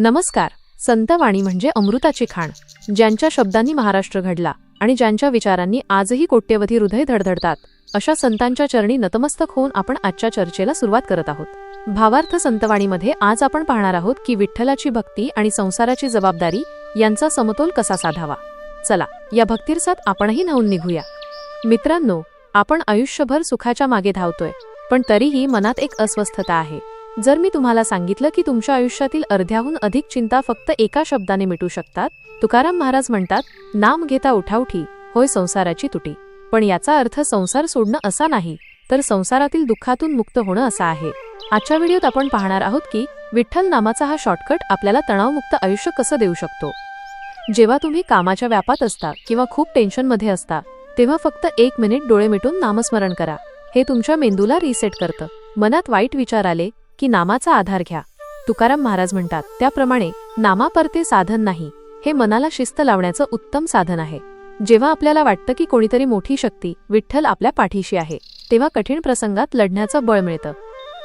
नमस्कार. संतवाणी म्हणजे अमृताची खाण. ज्यांच्या शब्दांनी महाराष्ट्र घडला आणि ज्यांच्या विचारांनी आजही कोट्यवधी हृदय धडधडतात अशा संतांच्या चरणी नतमस्तक होऊन आपण आजच्या चर्चेला सुरुवात करत आहोत. भावार्थ संतवाणीमध्ये आज आपण पाहणार आहोत की विठ्ठलाची भक्ती आणि संसाराची जबाबदारी यांचा समतोल कसा साधावा? चला या भक्तीरसात आपणही न्हावून निघूया. मित्रांनो आपण आयुष्यभर सुखाच्या मागे धावतोय पण तरीही मनात एक अस्वस्थता आहे. जर मी तुम्हाला सांगितलं की तुमच्या आयुष्यातील अर्ध्याहून अधिक चिंता फक्त एका शब्दाने मिटू शकतात तुकाराम महाराज म्हणतात नाम घेता उठाउठी होय संसाराची तुटी. पण याचा अर्थ संसार सोडणं असा नाही तर संसारातील दुःखातून मुक्त होणं असा आहे. आजच्या व्हिडिओत आपण पाहणार आहोत की विठ्ठल नामाचा हा शॉर्टकट आपल्याला तणावमुक्त आयुष्य कसं देऊ शकतो. जेव्हा तुम्ही कामाच्या व्यापात असता किंवा खूप टेन्शनमध्ये असता तेव्हा फक्त एक मिनिट डोळे मिटून नामस्मरण करा. हे तुमच्या मेंदूला रिसेट करतं. मनात वाईट विचार आले की नामाचा आधार घ्या. तुकाराम महाराज म्हणतात त्याप्रमाणे नामापरते साधन नाही हे मनाला शिस्त लावण्याचं उत्तम साधन आहे. जेव्हा आपल्याला वाटतं की कोणीतरी मोठी शक्ती विठ्ठल आपल्या पाठीशी आहे तेव्हा कठीण प्रसंगात लढण्याचं बळ मिळतं.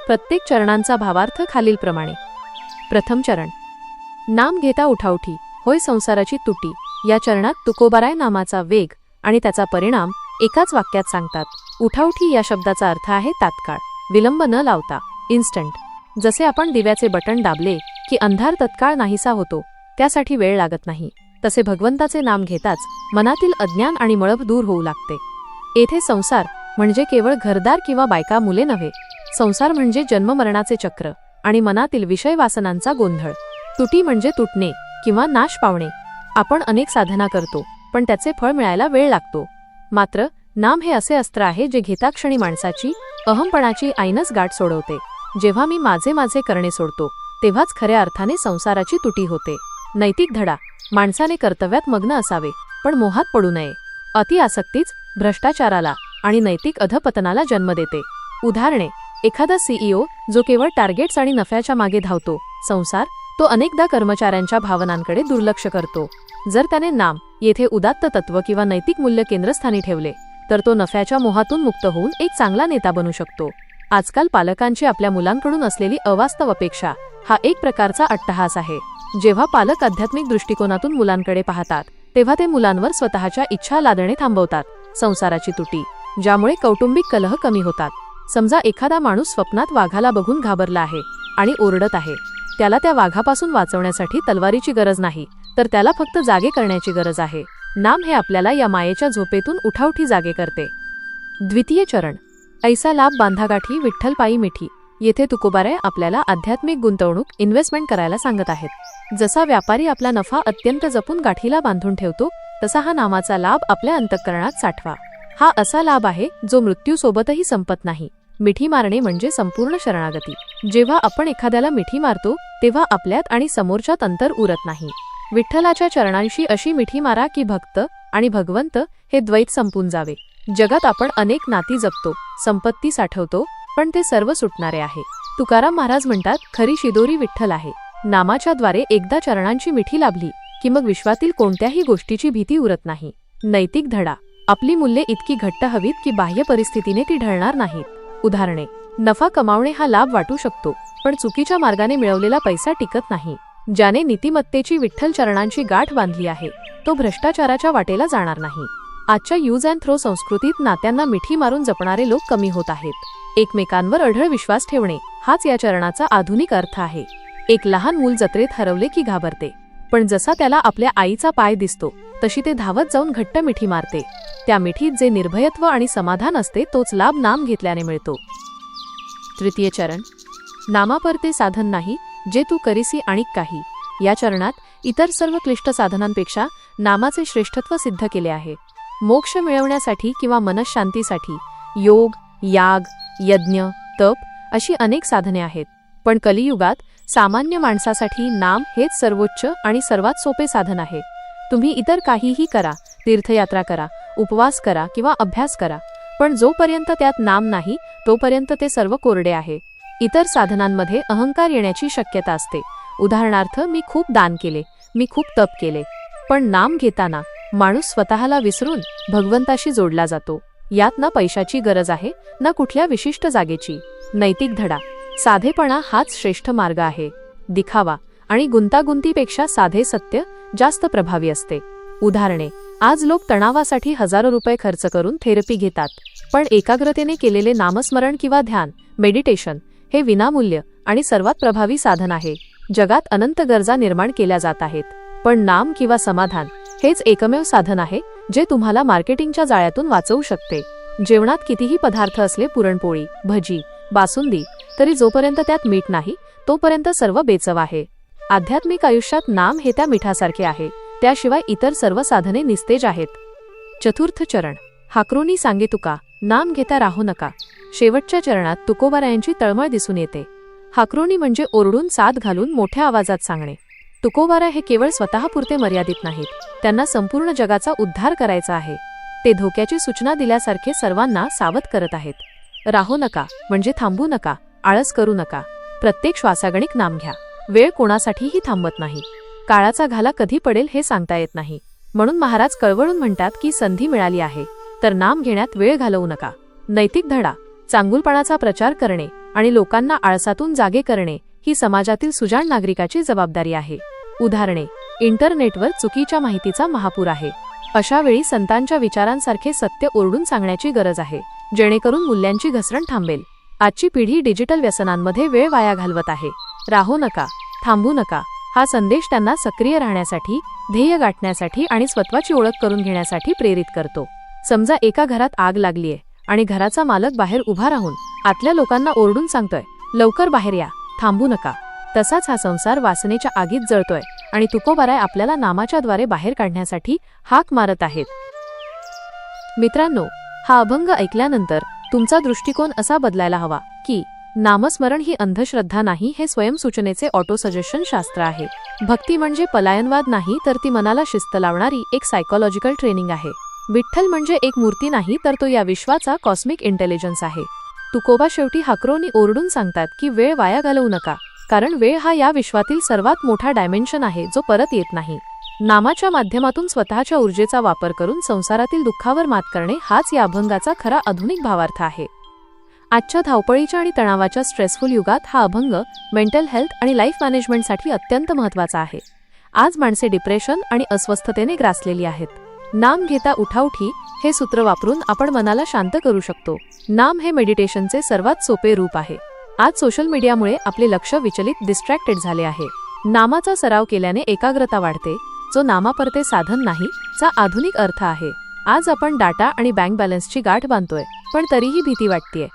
प्रत्येक चरणांचा भावार्थ खालीलप्रमाणे. प्रथम चरण. नाम घेता उठाउठी होय संसाराची तुटी या चरणात तुकोबाराय नामाचा वेग आणि त्याचा परिणाम एकाच वाक्यात सांगतात. उठाउठी या शब्दाचा अर्थ आहे तात्काळ विलंब न लावता. इन्स्टंट जसे आपण दिव्याचे बटण दाबले की अंधार तत्काळ नाहीसा होतो त्यासाठी वेळ लागत नाही. तसे भगवंताचे नाम घेताच मनातील अज्ञान आणि मळब दूर होऊ लागते. येथे संसार म्हणजे केवळ घरदार किंवा बायका मुले नव्हे. संसार म्हणजे जन्ममरणाचे चक्र आणि मनातील विषय वासनांचा गोंधळ. तुटी म्हणजे तुटणे किंवा नाश पावणे. आपण अनेक साधना करतो पण त्याचे फळ मिळायला वेळ लागतो. मात्र नाम हे असे अस्त्र आहे जे घेताक्षणी माणसाची अहमपणाची आईनच गाठ सोडवते. जेव्हा मी माझे माझे करणे सोडतो तेव्हाच खऱ्या अर्थाने संसाराची तुटी होते. नैतिक धडा माणसाने कर्तव्यात मग्न असावे पण मोहात पडू नये. अति आसक्तीच भ्रष्टाचाराला आणि नैतिक अधपतनाला जन्म देते. उदाहरणे एखादा सीईओ जो केवळ टार्गेट्स आणि नफ्याच्या मागे धावतो संसार तो अनेकदा कर्मचाऱ्यांच्या भावनांकडे दुर्लक्ष करतो. जर त्याने नाम येथे उदात्त तत्व किंवा नैतिक मूल्य केंद्रस्थानी ठेवले तर तो नफ्याच्या मोहातून मुक्त होऊन एक चांगला नेता बनू शकतो. आजकाल पालकांची आपल्या मुलांकडून असलेली अवास्तव अपेक्षा हा एक प्रकारचा अट्टहास आहे. जेव्हा पालक आध्यात्मिक दृष्टिकोनातून मुलांकडे पाहतात तेव्हा ते मुलांवर स्वतःच्या इच्छा लादणे थांबवतात संसाराची तुटी ज्यामुळे कौटुंबिक कलह कमी होतात. समजा एखादा माणूस स्वप्नात वाघाला बघून घाबरला आहे आणि ओरडत आहे त्याला त्या वाघापासून वाचवण्यासाठी तलवारीची गरज नाही तर त्याला फक्त जागे करण्याची गरज आहे. नाम हे आपल्याला या मायेच्या झोपेतून उठावठी जागे करते. द्वितीय चरण ऐसा लाभ बांधागाठी विठ्ठलपायी मिठी. येथे तुकोबाराय आपल्याला आध्यात्मिक गुंतवणूक इन्व्हेस्टमेंट करायला सांगत आहेत. जसा व्यापारी आपला नफा अत्यंत जपून गाठीला बांधून ठेवतो तसा हा नामाचा लाभ आपल्या अंतःकरणात साठवा. हा असा लाभ आहे जो मृत्यूसोबतही संपत नाही. मिठी मारणे म्हणजे संपूर्ण शरणागती. जेव्हा आपण एखाद्याला मिठी मारतो तेव्हा आपल्यात आणि समोरच्यात अंतर उरत नाही. विठ्ठलाच्या चरणांशी अशी मिठी मारा की भक्त आणि भगवंत हे द्वैत संपून जावे. जगात आपण अनेक नाती जपतो संपत्ती साठवतो पण ते सर्व सुटणारे आहे. तुकाराम महाराज म्हणतात खरी शिदोरी विठ्ठल आहे. नामाच्या द्वारे एकदा चरणांची मिठी लाभली की मग विश्वातील कोणत्याही गोष्टीची भीती उरत नाही. नैतिक धडा. आपली मूल्ये इतकी घट्ट हवीत की बाह्य परिस्थितीने ती ढळणार नाहीत. उदाहरणे. नफा कमावणे हा लाभ वाटू शकतो पण चुकीच्या मार्गाने मिळवलेला पैसा टिकत नाही. ज्याने नीतिमत्तेची विठ्ठल चरणांची गाठ बांधली आहे तो भ्रष्टाचाराच्या वाटेला जाणार नाही. आजच्या यूज अँड थ्रो संस्कृतीत नात्यांना मिठी मारून जपणारे लोक कमी होत आहेत. एकमेकांवर अढळ विश्वास ठेवणे हाच या चरणाचा आधुनिक अर्थ आहे. एक लहान मूल जत्रेत हरवले की घाबरते. पण जसा त्याला आपल्या आईचा पाय दिसतो तशी ते धावत जाऊन घट्ट मिठी मारते. त्या मिठीत जे निर्भयत्व आणि समाधान असते तोच लाभ नाम घेतल्याने मिळतो. तृतीय चरण. नामापरते साधन नाही जे तू करीसी आणि काही. या चरणात इतर सर्व क्लिष्ट साधनांपेक्षा नामाचे श्रेष्ठत्व सिद्ध केले आहे. मोक्ष मिळवण्यासाठी किंवा मनशांतीसाठी योग याग यज्ञ तप अशी अनेक साधने आहेत. पण कलियुगात सामान्य माणसासाठी नाम हेच सर्वोच्च आणि सर्वात सोपे साधन आहे. तुम्ही इतर काहीही करा तीर्थयात्रा करा उपवास करा किंवा अभ्यास करा पण जोपर्यंत त्यात नाम नाही तोपर्यंत ते सर्व कोरडे आहे. इतर साधनांमध्ये अहंकार येण्याची शक्यता असते. उदाहरणार्थ मी खूप दान केले मी खूप तप केले पण नाम घेताना माणूस स्वतःला विसरून भगवंताशी जोडला जातो. यात ना पैशाची गरज आहे ना कुठल्या विशिष्ट जागेची. नैतिक धडा. साधेपणा हाच श्रेष्ठ मार्ग आहे. दिखावा आणि गुंतागुंतीपेक्षा साधे सत्य जास्त प्रभावी असते. उदाहरणे आज लोक तणावासाठी हजारो रुपये खर्च करून थेरपी घेतात पण एकाग्रतेने केलेले नामस्मरण किंवा ध्यान मेडिटेशन हे विनामूल्य आणि सर्वात प्रभावी साधन आहे. जगात अनंत गरजा निर्माण केल्या जात आहेत पण नाम किंवा समाधान हेच एकमेव साधन आहे जे तुम्हाला मार्केटिंगच्या जाळ्यातून वाचवू शकते. जेवणात कितीही पदार्थ असले पुरणपोळी भजी बासुंदी तरी जोपर्यंत त्यात मीठ नाही तोपर्यंत सर्व बेचव आहे. आध्यात्मिक आयुष्यात नाम हे त्या मिठासारखे आहे त्याशिवाय इतर सर्व साधने निस्तेज आहेत. चतुर्थ चरण. हाकरूनी सांगे तुका नाम घेता राहू नका. शेवटच्या चरणात तुकोबारायांची तळमळ दिसून येते. हाकरोनी म्हणजे ओरडून साथ घालून मोठ्या आवाजात सांगणे. तुकोबारा हे केवळ स्वतःपुरते मर्यादित नाहीत. त्यांना संपूर्ण जगाचा उद्धार करायचा आहे. ते धोक्याची सूचना दिल्यासारखे सर्वांना सावध करत आहेत. राहू नका म्हणजे थांबू नका आळस करू नका. प्रत्येक श्वासागणिक नाम घ्या. वेळ कोणासाठीही थांबत नाही. काळाचा घाला कधी पडेल हे सांगता येत नाही. म्हणून महाराज कळवळून म्हणतात की संधी मिळाली आहे. तर नाम घेण्यात वेळ घालवू नका. नैतिक धडा चांगुलपणाचा प्रचार करणे आणि लोकांना आळसातून जागे करणे ही समाजातील सुजाण नागरिकाची जबाबदारी आहे. उदाहरणे इंटरनेटवर चुकीच्या माहितीचा महापूर आहे. अशा वेळी संतांच्या विचारांसारखे सत्य ओरडून सांगण्याची गरज आहे जेणेकरून मूल्यांची घसरण थांबेल. आजची पिढी डिजिटल व्यसनांमध्ये वेळ वाया घालवत आहे. राहू नका थांबू नका हा संदेश त्यांना सक्रिय राहण्यासाठी ध्येय गाठण्यासाठी आणि स्वत्वाची ओळख करून घेण्यासाठी प्रेरित करतो. समजा एका घरात आग लागलीये आणि घराचा मालक बाहेर उभा राहून आतल्या लोकांना ओरडून सांगतोय लवकर बाहेर या थांबू नका. तसाच हा संसार वासनेच्या आगीत जळतोय आणि तुकोबाराय आपल्याला नामाच्या द्वारे बाहेर काढण्यासाठी हाक मारत आहेत. मित्रांनो हा अभंग ऐकल्यानंतर तुमचा दृष्टिकोन असा बदलायला हवा की नामस्मरण ही अंधश्रद्धा नाही हे स्वयंसूचनेचे ऑटो सजेशन शास्त्र आहे. भक्ती म्हणजे पलायनवाद नाही तर ती मनाला शिस्त लावणारी एक सायकोलॉजिकल ट्रेनिंग आहे. विठ्ठल म्हणजे एक मूर्ती नाही तर तो या विश्वाचा कॉस्मिक इंटेलिजन्स आहे. तुकोबा शेवटी हाकरोनी ओरडून सांगतात की वेळ वाया घालवू नका. कारण वेळ हा या विश्वातील सर्वात मोठा डायमेन्शन आहे जो परत येत नाही. नामाच्या माध्यमातून स्वतःच्या ऊर्जेचा वापर करून संसारातील दुःखावर मात करणे हाच या अभंगाचा खरा आधुनिक भावार्थ आहे. आजच्या धावपळीच्या आणि तणावाच्या स्ट्रेसफुल युगात हा अभंग मेंटल हेल्थ आणि लाईफ मॅनेजमेंटसाठी अत्यंत महत्त्वाचा आहे. आज माणसे डिप्रेशन आणि अस्वस्थतेने ग्रासलेली आहेत. नाम घेता उठाउठी हे सूत्र वापरून आपण मनाला शांत करू शकतो. नाम हे मेडिटेशनचे सर्वात सोपे रूप आहे. आज सोशल मीडियामुळे आपले लक्ष विचलित डिस्ट्रॅक्टेड झाले आहे. नामाचा सराव केल्याने एकाग्रता वाढते. जो नामापरते साधन नाही चा आधुनिक अर्थ आहे. आज आपण डाटा आणि बँक बॅलन्सची गाठ बांधतोय पण तरीही भीती वाटतेय.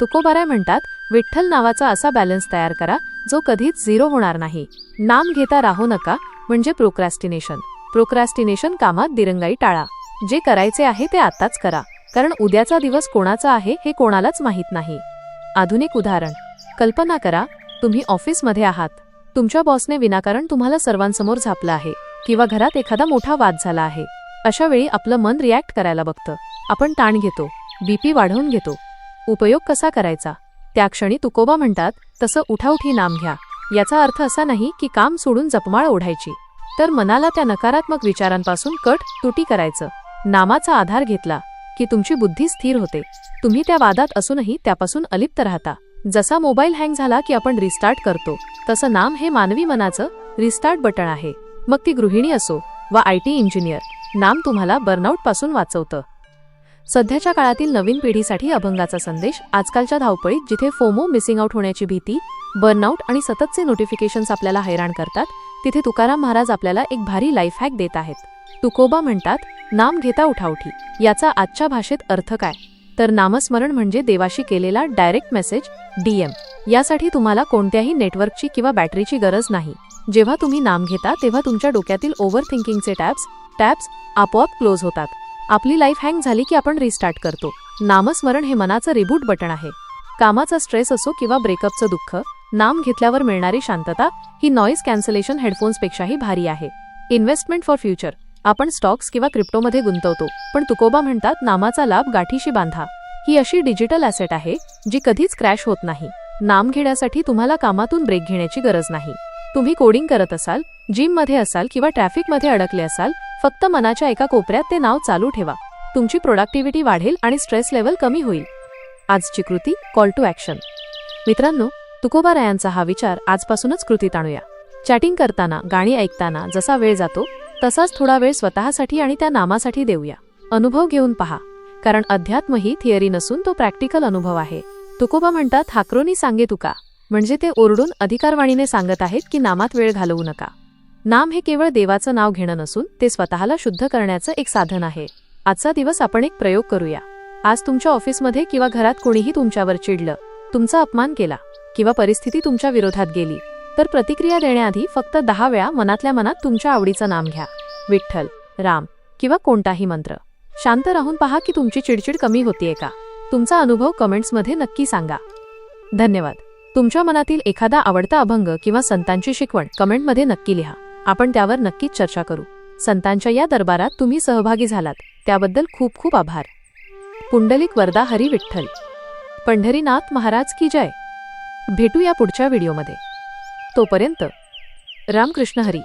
तुकोबाराय म्हणतात विठ्ठल नावाचा असा बॅलन्स तयार करा जो कधीच झिरो होणार नाही. नाम घेता राहू नका म्हणजे प्रोक्रॅस्टिनेशन प्रोक्रॅस्टिनेशन कामात दिरंगाई टाळा. जे करायचे आहे ते आत्ताच करा. कारण उद्याचा दिवस कोणाचा आहे हे कोणालाच माहीत नाही. आधुनिक उदाहरण. कल्पना करा तुम्ही ऑफिसमध्ये आहात. तुमच्या बॉसने विनाकारण तुम्हाला सर्वांसमोर झापलं आहे किंवा घरात एखादा मोठा वाद झाला आहे. अशा वेळी आपलं मन रिॲक्ट करायला बघतं. आपण ताण घेतो बीपी वाढवून घेतो. उपयोग कसा करायचा? त्या क्षणी तुकोबा म्हणतात तसं उठाउठी नाम घ्या. याचा अर्थ असा नाही की काम सोडून जपमाळ ओढायची. तर मनाला त्या नकारात्मक विचारांपासून कट तुटी करायचं. नामाचा आधार घेतला की तुमची बुद्धी स्थिर होते. तुम्ही त्या वादात असूनही त्यापासून अलिप्त राहता. जसा मोबाईल हँग झाला की आपण रिस्टार्ट करतो तसं नाम हे मानवी मनाचं रिस्टार्ट बटन आहे. मग ती गृहिणी असो वा आय टी इंजिनियर नाम तुम्हाला बर्नआउटपासून वाचवतं. सध्याच्या काळातील नवीन पिढीसाठी अभंगाचा संदेश आजकालच्या धावपळीत जिथे फोमो मिसिंग आउट होण्याची भीती बर्नआउट आणि सततचे नोटिफिकेशन्स आपल्याला हैराण करतात तिथे तुकाराम महाराज आपल्याला एक भारी लाईफ हॅक देत आहेत. तुकोबा म्हणतात नाम घेता उठाउठी याचा आजच्या भाषेत अर्थ काय? तर नामस्मरण म्हणजे देवाशी केलेला डायरेक्ट मेसेज डीएम यासाठी तुम्हाला कोणत्याही नेटवर्कची किंवा बॅटरीची गरज नाही. जेव्हा तुम्ही नाम घेता तेव्हा तुमच्या डोक्यातील ओव्हर थिंकिंगचे टॅब्स टॅब्स आपोआप क्लोज होतात. आपली लाईफ हँग झाली की आपण रिस्टार्ट करतो. नामस्मरण हे मनाचं रिबूट बटन आहे. कामाचा स्ट्रेस असो किंवा ब्रेकअपचं दुःख नाम घेतल्यावर मिळणारी शांतता ही नॉईज कॅन्सलेशन हेडफोन्सपेक्षाही भारी आहे. इन्व्हेस्टमेंट फॉर फ्युचर आपण स्टॉक्स किंवा क्रिप्टोमध्ये गुंतवतो पण तुकोबा म्हणतात नामाचा लाभ गाठीशी बांधा. ही अशी डिजिटल ॲसेट आहे जी कधीच क्रॅश होत नाही. नाम घेण्यासाठी तुम्हाला कामातून ब्रेक घेण्याची गरज नाही. तुम्ही कोडिंग करत असाल जिममध्ये असाल किंवा ट्रॅफिकमध्ये अडकले असाल फक्त मनाच्या एका कोपऱ्यात ते नाव चालू ठेवा. तुमची प्रोडक्टिव्हिटी वाढेल आणि स्ट्रेस लेवल कमी होईल. आजची कृती कॉल टू ॲक्शन मित्रांनो तुकोबा रायांचा हा विचार आजपासूनच कृतीत आणूया. चॅटिंग करताना गाणी ऐकताना जसा वेळ जातो तसाच थोडा वेळ स्वतःसाठी आणि त्या नामासाठी देऊया. अनुभव घेऊन पहा. कारण अध्यात्म ही थिअरी नसून तो प्रॅक्टिकल अनुभव आहे. तुकोबा म्हणतात हाक्रोनी सांगे तुका. म्हणजे ते ओरडून अधिकारवाणीने सांगत आहेत की नामात वेळ घालवू नका. नाम हे केवळ देवाचं नाव घेणं नसून ते स्वतःला शुद्ध करण्याचं एक साधन आहे. आजचा दिवस आपण एक प्रयोग करूया. आज तुमच्या ऑफिसमध्ये किंवा घरात कोणीही तुमच्यावर चिडलं तुमचा अपमान केला किंवा परिस्थिती तुमच्या विरोधात गेली तर प्रतिक्रिया देण्याआधी फक्त दहा वेळा मनातल्या मनात तुमच्या आवडीचं नाम घ्या. विठ्ठल राम किंवा कोणताही मंत्र. शांत राहून पहा की तुमची चिडचिड कमी होतीये का? तुमचा अनुभव कमेंट्समध्ये नक्की सांगा. धन्यवाद. तुमच्या मनातील एखादा आवडता अभंग किंवा संतांची शिकवण कमेंटमध्ये नक्की लिहा. आपण त्यावर नक्कीच चर्चा करू. संतांच्या या दरबारात तुम्ही सहभागी झालात. त्याबद्दल खूप खूप आभार. पुंडलिक वरदा हरी विठ्ठल. पंढरीनाथ महाराज की जय. भेटू या पुढच्या व्हिडिओमध्ये. तोपर्यंत रामकृष्ण हरी.